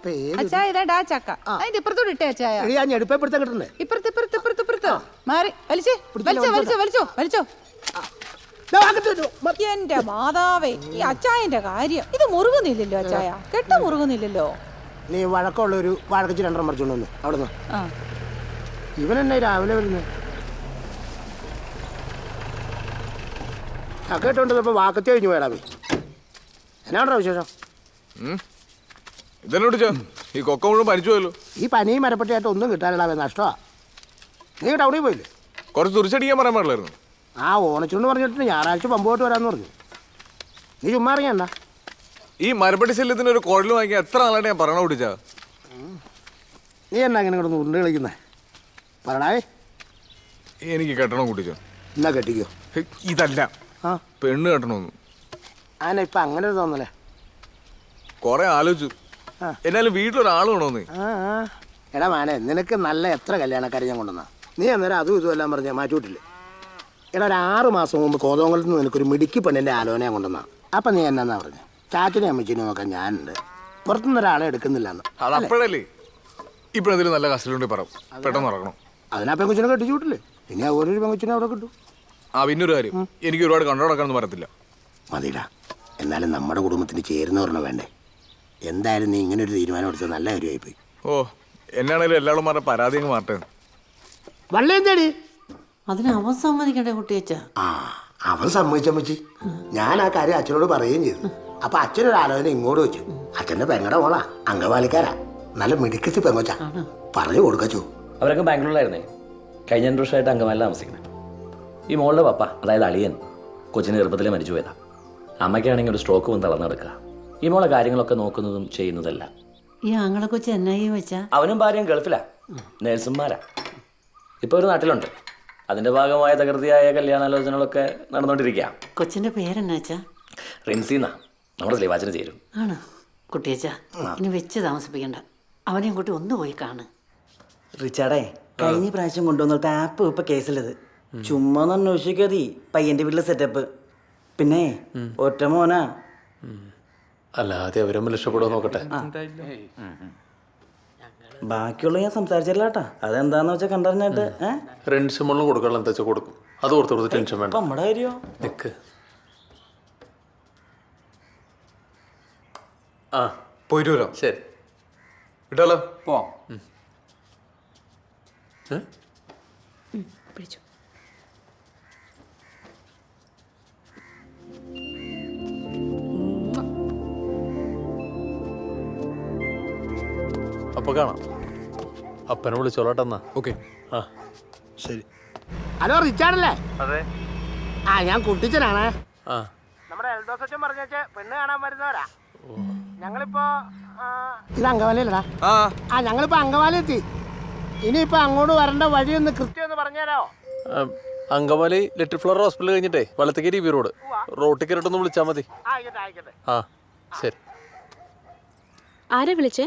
ഇപ്പൊ ഏത് അച്ചായ ഇതാണ്ട് ചക്ക. അതിന്റെ ഇപ്പുറത്തോട് ഇട്ടേ അച്ചായ എടി ആ ഞെടുപ്പെടുത്താൻ കിട്ടണ്ടേ? ഇപ്പുറത്ത് ഇപ്പുറത്ത് ഇപ്പുറത്ത് ഇപ്പുറത്ത്. മാറി. വലിച്ചേ. വലിച്ചോ വലിച്ചോ വലിച്ചോ വലിച്ചോ. ദാ അകത്ത് വരൂ. മ- എന്റെ മാതാവേ ഈ അച്ചായന്റെ കാര്യം. ഇത് മുറുകുന്നില്ലല്ലോ അച്ചായ. കെട്ട മുറുകുന്നില്ലല്ലോ. നീ വഴക്കമുള്ള ഒരു വഴക്കിച്ച് രണ്ടെണ്ണം മറിച്ചോണ്ട് വന്ന് അവിടെ ആ. ഇവൻ എന്നെ രാവിലെ വരുന്നത് ആ കേട്ടോണ്ടിപ്പോ വാക്കത്തി കഴിഞ്ഞു പോയടാ പോയി എന്നാണോ വിശേഷം? ഇതെന്നോട് ചോ ഈ കൊക്ക മുഴുവൻ പനിച്ചു പോയല്ലോ. ഈ പനിയും മരപ്പട്ടിയായിട്ട് ഒന്നും കിട്ടാനുള്ള നഷ്ടമാ. നീ ടൗണിൽ പോയില്ലേ? കുറച്ച് തുറിച്ചടിക്കാൻ പറയാൻ പാടില്ലായിരുന്നു. ആ ഓണച്ചുണ്ട് പറഞ്ഞിട്ട് ഞായറാഴ്ച പമ്പോട്ട് വരാന്ന് പറഞ്ഞു. നീ ചുമ്മാ ഇറങ്ങിയണ്ട ഈ മരപ്പട്ടി ശല്യത്തിന് ഒരു കുഴൽ വാങ്ങിയ എത്ര നാളായിട്ട് ഞാൻ പറയണ പിടിച്ചാ നീ എന്നാ അങ്ങനെ കിടന്ന് ഉരുണ്ട് കളിക്കുന്നേ? പറണേ എനിക്ക് കെട്ടണം കുട്ടിച്ചോ. എന്നാ കെട്ടിക്കോ? ഹെ, ഇതല്ല. ആ. പെണ്ണ് കെട്ടണമെന്ന്. ആന ഇപ്പൊ അങ്ങനെ ഒരു തോന്നലേ? കുറെ ആലോചിച്ചു. എന്നാലും വീട്ടിലൊരാളും ആ. എടാ മാനെ നിനക്ക് നല്ല എത്ര കല്യാണക്കാരെ ഞാൻ കൊണ്ടുവന്ന? നീ അന്നേരം അതും ഇതും എല്ലാം പറഞ്ഞ മാറ്റൂട്ടില്ലേ എടാ ഒരു ആറ് മാസം മുമ്പ് കോതോങ്കലത്ത് നിന്ന് നിനക്കൊരു മിടുക്കി പെണ്ണിന്റെ ആലോചന ഞാൻ കൊണ്ടുവന്ന. അപ്പം നീ എന്നാ പറഞ്ഞു? ചാച്ചനെ അമ്മച്ചിനെ നോക്കാൻ ഞാനുണ്ട്. പുറത്തുനിന്ന് ഒരാളെ എടുക്കുന്നില്ല അത് അപ്പോഴല്ലേ? ഇപ്പോഴെന്തെങ്കിലും നല്ല കസ്റ്റഡിയുണ്ട് പറ. പെട്ടെന്ന് ഇറങ്ങണം അതിനാ പെങ്കുച്ചിനെ കെട്ടിച്ചു വിട്ടില്ലേ ഇനി ആ ഓരോരു പെങ്കുച്ചിനെ അവിടെ കിട്ടും. ആ പിന്നൊരു കാര്യം. എനിക്ക് ഒരുപാട് കണ്ടു നടക്കാനൊന്നും പറയത്തില്ല. മതിടാ. എന്നാലും നമ്മുടെ കുടുംബത്തിന് ചേരുന്നവരണം വേണ്ടേ? എന്തായാലും നീ ഇങ്ങനെ ഒരു തീരുമാനം എടുത്തത് നല്ല കാര്യമായി പോയി ഓ എന്നാണേലും എല്ലാവരും പറഞ്ഞ പരാതി അങ്ങ് മാറട്ടെ. വള്ളിയും തേടി അതിന് അവൻ സമ്മതിക്കണ്ടേ കുട്ടിയച്ച? ആ അവൻ സമ്മതിച്ചമ്മച്ചി ഞാൻ ആ കാര്യം അച്ഛനോട് പറയുകയും ചെയ്തു. അപ്പൊ അച്ഛനൊരു ആലോചന ഇങ്ങോട്ട് വെച്ചു. അച്ഛന്റെ പെങ്ങടെ മോളാ അംഗവാലിക്കാരാ. നല്ല മിടുക്കത്തി പെങ്ങോച്ച. പറഞ്ഞു കൊടുക്കച്ചു അവരൊക്കെ ബാംഗ്ലൂരിലായിരുന്നേ. കഴിഞ്ഞ രണ്ട് വർഷമായിട്ട് അങ്കമാലിൽ താമസിക്കുന്നത്. ഈ മോളുടെ പപ്പ അതായത് അളിയൻ കൊച്ചിന് ഗർഭത്തിലെ മരിച്ചു പോയതാ അമ്മയ്ക്കാണെങ്കിൽ ഒരു സ്ട്രോക്ക് വന്ന് തളർന്നു കിടക്കുക ഈ മോളെ കാര്യങ്ങളൊക്കെ നോക്കുന്നതും ചെയ്യുന്നതല്ല. ഈ ആങ്ങളെ കൊച്ചു എന്നായി വെച്ചാ അവനും ഭാര്യയും ഗൾഫിലാ. നേഴ്സുമാരാ. ഇപ്പൊ ഒരു നാട്ടിലുണ്ട്. അതിന്റെ ഭാഗമായ തകൃതിയായ കല്യാണാലോചനകളൊക്കെ നടന്നുകൊണ്ടിരിക്കുക കൊച്ചിന്റെ പേരെന്നാച്ചാ റിൻസിന്നാ. നമ്മുടെ ശ്രീവാചന ചേരും. ആണ്? കുട്ടിയച്ച ഇനി വെച്ച് താമസിപ്പിക്കണ്ട. അവനെയും കൂട്ടി ഒന്ന് പോയി കാണ്. റിച്ചാർഡേ കഴിഞ്ഞ പ്രാവശ്യം കൊണ്ടുവന്നിട്ട് ആപ്പ് ഇപ്പൊ കേസിലത്. ചുമ്മാ ഒന്ന് അന്വേഷിക്കാതി പയ്യന്റെ വീട്ടിലെ സെറ്റപ്പ് പിന്നെ ഒറ്റ മോനാ. അല്ലാതെ അവരൊന്നും രക്ഷപ്പെടുമോ നോക്കട്ടെ. ബാക്കിയുള്ള ഞാൻ സംസാരിച്ചില്ല കേട്ടാ അതെന്താന്ന് വെച്ചാൽ കണ്ടറിഞ്ഞിട്ട് റെൻസ് മുള്ളും കൊടുക്കാനുള്ള എന്താ വെച്ചാൽ കൊടുക്കും. അത് ഓർത്ത് കൊടുത്ത് ടെൻഷൻ വേണ്ട. അപ്പൊ നമ്മുടെ കാര്യോ? നിക്ക്. ആ. പോയിട്ട് വരാം ശരി. വിട്ടാലോ? പോവാം പിടിച്ചു. അപ്പൊ കാണാം. അപ്പനെ വിളിച്ചോളട്ടെന്നാ ഓക്കെ. ആ. ശരി. ഹലോ റിച്ചാർഡല്ലേ? അതെ. ആ ഞാൻ കുട്ടിച്ചനാണ്. ആ. നമ്മുടെ എൽദോസ് അച്ഛൻ പറഞ്ഞേച്ച് പെണ്ണ് കാണാൻ വരുന്നവരാ. ഞങ്ങളിപ്പോ ഇത് അങ്കവാലിയല്ലടാ ആ. ആ ഞങ്ങളിപ്പോ അങ്കവാലി എത്തി ഇനിയിപ്പോ അങ്ങോട്ട് വരേണ്ട വഴി ഒന്ന് കൃത്യം ഒന്ന് പറഞ്ഞുതരാമോ ആ, അങ്കമാലി ലിറ്റിൽ ഫ്ലവർ ഹോസ്പിറ്റൽ കഴിഞ്ഞിട്ടേ വലത്തേക്ക് ബി റോഡ്. റോട്ടിൽ കയറിട്ടൊന്ന് വിളിച്ചാൽ മതി. ആയിക്കോട്ടെ ആയിക്കോട്ടെ. ആ. ശരി. ആരെ വിളിച്ചേ?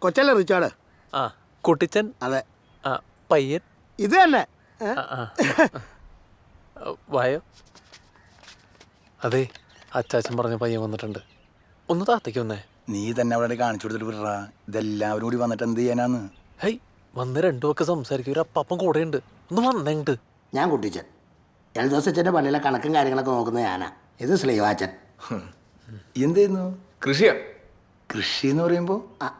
കൊച്ചല്ലേ റിച്ചാർഡ്? ആ കുട്ടിച്ചൻ? അതെ. ആ പയ്യൻ? ഇത് തന്നെ. ഏ? ആ, വായോ. അതെ അച്ചാച്ചൻ പറഞ്ഞ പയ്യൻ വന്നിട്ടുണ്ട്. ഒന്ന് താത്തേക്ക് വന്നേ. നീ തന്നെ അവിടെ കാണിച്ചു കൊടുത്തിട്ട് വിടറാ. ഇതെല്ലാവരും കൂടി വന്നിട്ട് എന്ത് ചെയ്യാനാന്ന്? ഹൈ വന്ന് രണ്ടു ഒക്കെ സംസാരിക്കും. ഒരു അപ്പം കൂടെ ഉണ്ട് ഒന്ന് വന്നിട്ട് ഞാൻ കുട്ടിച്ചൻ. എൽദോസ് അച്ഛന്റെ പള്ളിയിലെ കണക്കും കാര്യങ്ങളൊക്കെ നോക്കുന്ന ഞാനാ. ഇത് സ്ലീവാച്ചൻ എന്തെയ്യുന്നു? കൃഷിയാ. കൃഷി എന്ന് പറയുമ്പോ? ആ,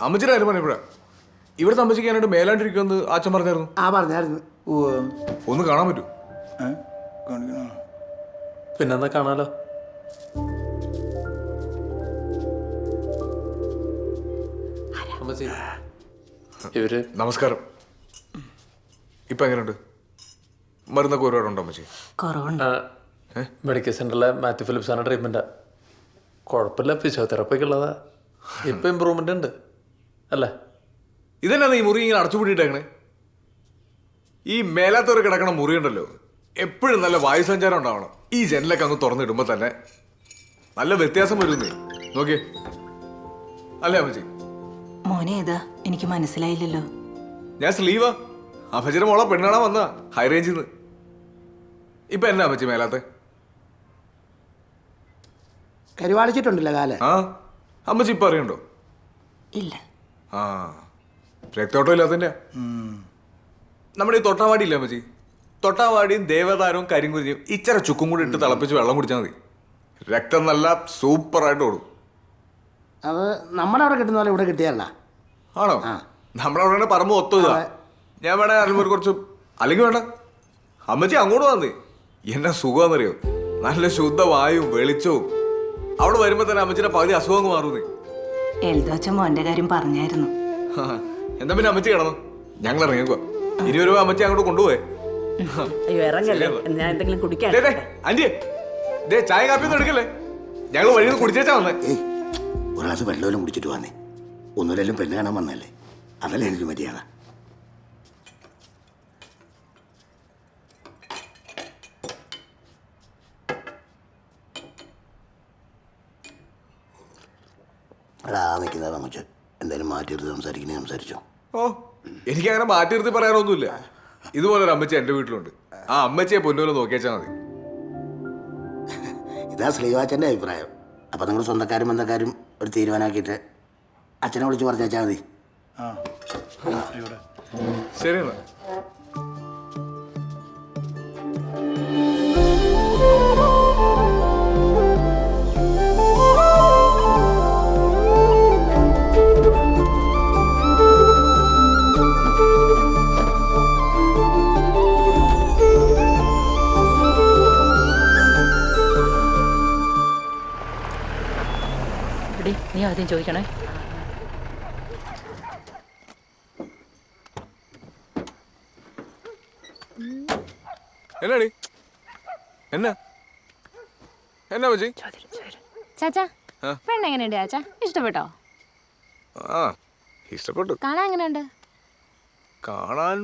അമ്മച്ചിയുടെ കാര്യം പറഞ്ഞപ്പോഴാ ഇവിടുത്തെ അമ്മച്ചിക്ക് ഞാനായിട്ട് മേലാണ്ടിരിക്കുമെന്ന് ആച്ചൻ പറഞ്ഞായിരുന്നു. ആ പറഞ്ഞായിരുന്നു. ഓ ഒന്ന് കാണാൻ പറ്റൂ. പിന്നെന്താ കാണാലോ? അമ്മച്ചി ഇവർ? നമസ്കാരം. ഇപ്പൊ എങ്ങനെയുണ്ട്? മരുന്നൊക്കെ ഒരുപാടുണ്ടോ അമ്മച്ചി? കുറവുണ്ട്. മെഡിക്കൽ സെന്ററിലെ മാത്യു ഫിലിപ്സാണ് ട്രീറ്റ്മെന്റാ കുഴപ്പമില്ല ഫിസിയോതെറാപ്പിക്ക് ഉള്ളതാ. ഇപ്പം ഇമ്പ്രൂവ്മെന്റ് ഉണ്ട്. അല്ലേ. ഇതന്നെ ഈ മുറി ഇങ്ങനെ അടച്ചുപൂട്ടിയിട്ടേക്കണേ ഈ മേലാത്തവർ കിടക്കണ മുറി ഉണ്ടല്ലോ. എപ്പോഴും നല്ല വായു സഞ്ചാരം ഉണ്ടാവണം. ഈ ജനലൊക്കെ അങ്ങ് തുറന്നിടുമ്പോ തന്നെ നല്ല വ്യത്യാസം വരുന്നേ. നോക്കിയേ. അല്ലേ അമ്മച്ചി? മോനെ ഏതാ? എനിക്ക് മനസ്സിലായില്ലല്ലോ. ഞാൻ സ്ലീവാ. അമ്മച്ചിയുടെ മോളെ പെണ്ണാണാ വന്ന ഹൈ റേഞ്ചിൽ നിന്ന് ഇപ്പൊ എന്നാ അമ്മച്ചി മേലാത്തെ? കരുവാളിച്ചിട്ടുണ്ടല്ലോ കാല. ആ. അമ്മച്ചി ഇപ്പൊ അറിയണ്ടോ? ഇല്ല. ആ. രക്തോട്ടം ഇല്ലാത്തതിന്റെ നമ്മുടെ ഈ തൊട്ടാവാടി ഇല്ല അമ്മച്ചി? തൊട്ടാവാടിയും ദേവതാരവും കരിങ്കുരിയും ഇച്ചിര ചുക്കും കൂടി ഇട്ട് തിളപ്പിച്ച് വെള്ളം കുടിച്ചാൽ മതി. രക്തം നല്ല സൂപ്പറായിട്ട് ഓടും. അത് നമ്മുടെ അവിടെ കിട്ടുന്ന പോലെ ഇവിടെ കിട്ടിയല്ല ആണോ? നമ്മളവിടെ അവിടെ പറമ്പ് ഒത്തു ഞാൻ വേണേ അറിയുമ്പോൾ കുറച്ച് അല്ലെങ്കിൽ വേണ്ട. അമ്മച്ചി അങ്ങോട്ട് വന്നേ എന്നാ സുഖമെന്നറിയോ നല്ല ശുദ്ധ വായും വെളിച്ചവും. അവിടെ വരുമ്പോ തന്നെ അമ്മച്ചിയുടെ പകുതി അസുഖം മാറുന്നേ എൽദോച്ച മോന്റെ കാര്യം പറഞ്ഞായിരുന്നു. എന്താ പിന്നെ അമ്മച്ചി കിടന്നു? ഞങ്ങൾ ഇറങ്ങിക്കുക ഇരുപത് രൂപ അമ്മച്ചി അങ്ങോട്ട് കൊണ്ടുപോയേ അയ്യോ ഇറങ്ങല്ലേ? ഞാൻ എന്തെങ്കിലും കുടിക്കാൻ ദേ, ദേ, ചായ കാപ്പി ഒന്നും എടുക്കല്ലേ? ഞങ്ങൾ വഴിയിൽ കുടിച്ചേച്ചാ വന്നേ. ഒരു ഗ്ലാസ് വെള്ളമെല്ലാം കുടിച്ചിട്ട് വന്നേ. ഒന്നുമില്ലെങ്കിലും പെണ്ണ് കാണാൻ വന്നല്ലേ അതല്ലേ എനിക്ക് മര്യാദ. എടാ അങ്ങോട്ട് പങ്കുച്ച് എന്തായാലും മാറ്റിയെടുത്ത് സംസാരിക്കണേ സംസാരിച്ചോ. ഓ എനിക്ക് അങ്ങനെ മാറ്റി നിർത്തി പറയാനൊന്നുമില്ല. ഇതുപോലെ ഒരു അമ്മച്ചി എന്റെ വീട്ടിലുണ്ട്. ആ അമ്മച്ചിയെ പൊന്നുപോലെ നോക്കിയേച്ചാ മതി. ഇതാ ശ്രീവാച്ചന്റെ അഭിപ്രായം. അപ്പം നിങ്ങൾ സ്വന്തക്കാരും ബന്ധക്കാരും ഒരു തീരുമാനമാക്കിയിട്ട് അച്ഛനെ വിളിച്ച് പറഞ്ഞേച്ചാൽ മതി. ശരി എന്നാടി? എന്നാ? എന്നാ അമ്മച്ചി ചാച്ചാ പെണ്ണ എങ്ങനെയുണ്ട് ചാച്ചാ? ഇഷ്ടപ്പെട്ടോ? ആ ഇഷ്ടപ്പെട്ടു. കാണാൻ എങ്ങനെയുണ്ട്? കാണാൻ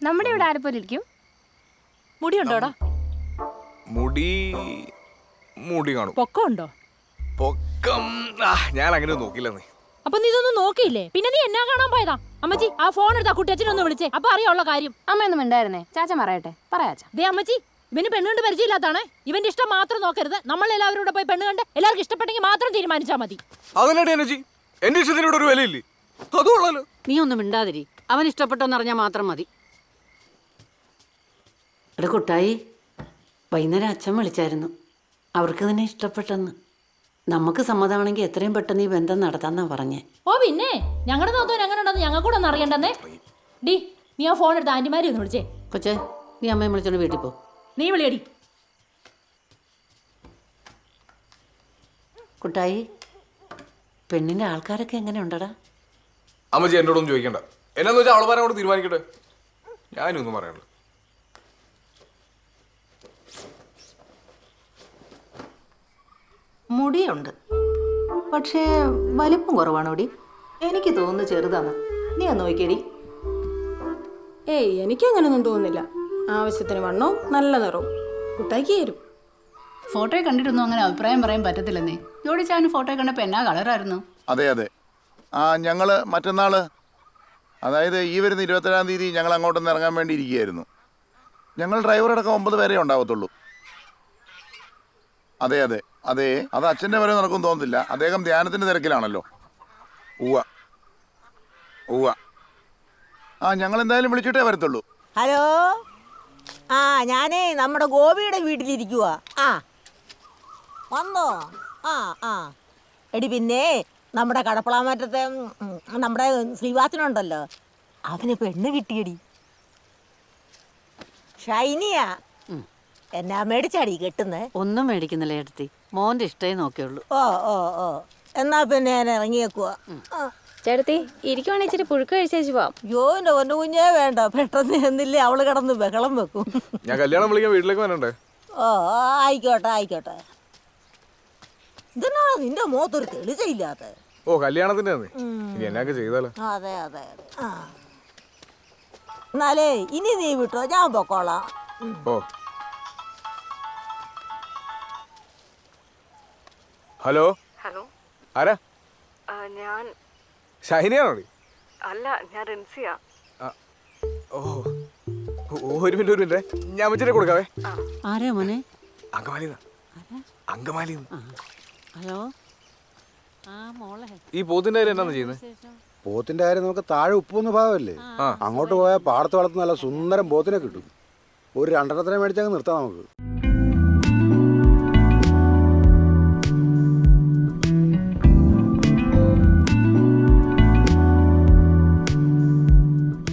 നമ്മുടെ ഇവിടെ ആരെപ്പോലെ ഇരിക്കും? മുടി ഉണ്ടോടാ മുടി മുടി കാണും. പൊക്കം ഉണ്ടോ പൊക്കം. ആ, ഞാൻ അങ്ങനെ നോക്കില്ലെന്നേ അപ്പൊ നീ ഇതൊന്നും നോക്കിയില്ലേ? പിന്നെ നീ എന്നാ കാണാൻ പോയതാ? അമ്മച്ചി ആ ഫോൺ എടുത്താ ഒന്ന് വിളിച്ചേ. അപ്പൊ അറിയാനുള്ള കാര്യം. അമ്മയൊന്നും ഉണ്ടായിരുന്നേ ചാച്ച പറയട്ടെ. പറയാച്ചേ ദേ അമ്മച്ചി ഇവന് പെണ്ണ് കണ്ട് പരിചയമില്ലാത്താണ് ഇവന്റെ ഇഷ്ടം മാത്രം നോക്കരുത്. നമ്മൾ എല്ലാവരും കൂടെ പോയി പെണ്ണ് കണ്ട് എല്ലാവർക്കും ഇഷ്ടപ്പെട്ടെങ്കിൽ മാത്രം തീരുമാനിച്ചാൽ മതി. അതല്ലേ അനജി. എന്റെ ഇഷ്ടത്തിന് ഇവിടെ ഒരു വിലയില്ലേ? അതും നീ ഒന്നും മിണ്ടാതിരി. അവൻ ഇഷ്ടപ്പെട്ടോന്ന് അറിഞ്ഞാൽ മാത്രം മതി. എടാ കുട്ടായി വൈകുന്നേരം അച്ഛൻ വിളിച്ചായിരുന്നു. അവർക്ക് തന്നെ ഇഷ്ടപ്പെട്ടെന്ന്. നമുക്ക് സമ്മതമാണെങ്കിൽ എത്രയും പെട്ടെന്ന് ഈ ബന്ധം നടത്താന്നാ പറഞ്ഞേ. ഓ പിന്നെ? ഞങ്ങളുടെ നോക്കാൻ എങ്ങനെ ഉണ്ടെന്ന് ഞങ്ങൾ കൂടെ ഒന്ന് അറിയണ്ടെന്നേ? ഡി നീ ആ ഫോൺ എടുത്ത് ആന്റിമാരി ഒന്ന് വിളിച്ചേ. കൊച്ചേ നീ അമ്മയെ വിളിച്ചോണ്ട് വീട്ടിൽ പോ. നീ വിളിയടി. കുട്ടായി പെണ്ണിന്റെ ആൾക്കാരൊക്കെ എങ്ങനെ ഉണ്ടടാ? അമ്മച്ചി എന്നോടൊന്നും ചോദിക്കണ്ട. എന്നാന്ന് വെച്ചാൽ അവളമാരോട് തീരുമാനിക്കട്ടെ? ഞാനൊന്നും പറയാനുള്ളൂ. മുടിയുണ്ട്. പക്ഷേ വലിപ്പം കുറവാണോടി എനിക്ക് തോന്നുന്നു ചെറുതാണ്. നീ ഒന്ന് നോക്കിയടി. ഏയ് എനിക്ക് അങ്ങനെയൊന്നും തോന്നുന്നില്ല. ആവശ്യത്തിന് വണ്ണോ നല്ല നിറവും. കുട്ടാക്കി തരും. ഫോട്ടോയെ കണ്ടിട്ടൊന്നും അങ്ങനെ അഭിപ്രായം പറയാൻ പറ്റത്തില്ലെന്നേ. ജോഡിച്ചാന് ഫോട്ടോ കണ്ടപ്പോൾ എന്നാ കളറായിരുന്നു? അതെ അതെ. ആ ഞങ്ങൾ മറ്റന്നാൾ അതായത് ഈ വരുന്ന ഇരുപത്തേഴാം തീയതി ഞങ്ങൾ അങ്ങോട്ടൊന്ന് ഇറങ്ങാൻ വേണ്ടി ഇരിക്കുകയായിരുന്നു. ഞങ്ങൾ ഡ്രൈവറടക്കം ഒമ്പത് പേരേ ഉണ്ടാവത്തുള്ളൂ. അതെ അതെ. അതെ അത് അച്ഛന്റെ വരെ നടക്കും തോന്നുന്നില്ല. അദ്ദേഹം ധ്യാനത്തിന്റെ തിരക്കിലാണല്ലോ. ഉവ്വ. ഉവ്വ. ആ ഞങ്ങൾ എന്തായാലും വിളിച്ചിട്ടേ വരത്തുള്ളൂ. ഹലോ? ആ ഞാനേ നമ്മുടെ ഗോപിയുടെ വീട്ടിലിരിക്കുക ആ. വന്നോ? ആ ആ. എടി പിന്നെ നമ്മുടെ കടപ്പളാമറ്റത്തെ നമ്മുടെ ശ്രീവാസനുണ്ടല്ലോ അവന് പെണ്ണ് കിട്ടിയടി. ഷൈനിയാ. എന്നാ മേടിച്ചാടി കെട്ടുന്നേ? ഒന്നും മേടിക്കുന്നില്ല എടുത്തി മോന്റെ ഇഷ്ടേ നോക്കിയുള്ളൂ. ഓ ഓ ഓ. എന്നാ പിന്നെ ഞാൻ ഇറങ്ങിയേക്കുവാ. ചേട്ടത്തി ഇരിക്കുവാണെങ്കിൽ ഇച്ചിരി പുഴുക്ക് കഴിച്ചേച്ച് പോവാം യോ എന്റെ ഒന്നു കുഞ്ഞേ വേണ്ട. പെട്ടെന്ന് എന്നില്ലേ അവൾ കിടന്ന് ബഹളം വെക്കും. ഞാൻ കല്യാണം വിളിക്കാൻ വീട്ടിലേക്ക് വരണ്ടേ? ഓ ആയിക്കോട്ടെ ആയിക്കോട്ടെ. ഇതെന്നാ നിന്റെ മുഖത്തൊരു തെളിച്ചയില്ലാത്ത? ഓ കല്യാണത്തിന്റെ അന്ന് ഇനി എന്നൊക്കെ ചെയ്താലോ? അതെ അതെ അതെ. ആ. എന്നാലേ ഇനി നീ വിട്ടോ ഞാൻ പൊക്കോളാം. ഓ. ഹലോ? ഹലോ? ആരാ? ഞാൻ ഷൈനിയാണോ അല്ല ഞാൻ റിൻസിയ. ഓ ഓ, ഒരു മിനിറ്റ് ഒരു മിനിറ്റ്. ഞാൻ അമ്മച്ചിനെ കൊടുക്കാവേ ആരാ മോനെ? അങ്കമാലി അങ്കമാലി ഹലോ? ആ മോളെ. ഈ പോത്തിന്റെ കാര്യം എന്നാന്ന് ചെയ്യുന്നത് പോത്തിന്റെ കാര്യം നമുക്ക് താഴെ ഉപ്പൊന്ന് ഭാഗമല്ലേ? അങ്ങോട്ട് പോയാൽ പാടത്ത് വളർത്തുന്ന നല്ല സുന്ദരം പോത്തിനെ കിട്ടും. ഒരു രണ്ടെണ്ണത്തിനെ മേടിച്ചങ്ങ് നിർത്താം നമുക്ക്.